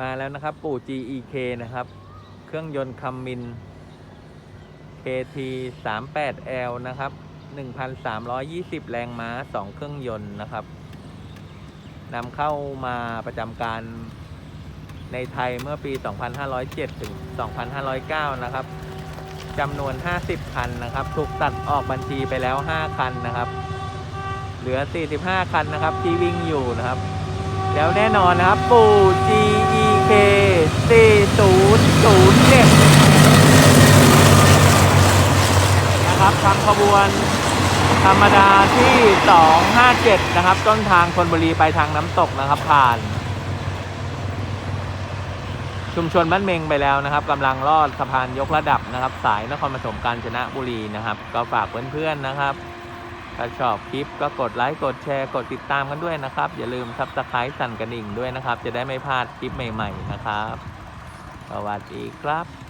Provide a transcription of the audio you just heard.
มาแล้วนะครับ ปู่ GEK นะครับ เครื่องยนต์คัมมิน KT 38L นะครับ 1,320 แรงม้า 2 เครื่องยนต์นะครับนำเข้ามาประจำการในไทยเมื่อปี 2507 ถึง 2509 นะครับจำนวน 50 คันนะครับ ถูกตัดออกบัญชีไปแล้ว 5 คันนะครับ เหลือ 45 คันนะครับ ที่วิ่งอยู่นะครับ แล้วแน่นอนนะครับปู่ GEK 4007นะครับทำขบวนธรรมดาที่ 257 นะครับ ต้นทางคนบุรีไปทางน้ำตกนะครับผ่าน ชุมชนบ้านเมงไปแล้วนะครับกำลังลอดสะพานยกระดับนะครับ สายนครปฐมกาญจนบุรีนะครับ ก็ฝากเพื่อนๆนะครับ ถ้าชอบคลิปก็กดไลค์กดแชร์กดติดตามกันด้วยนะครับ อย่าลืมซับสไครต์สั่นกระดิ่งด้วยนะครับ จะได้ไม่พลาดคลิปใหม่ ๆ นะครับ สวัสดีครับ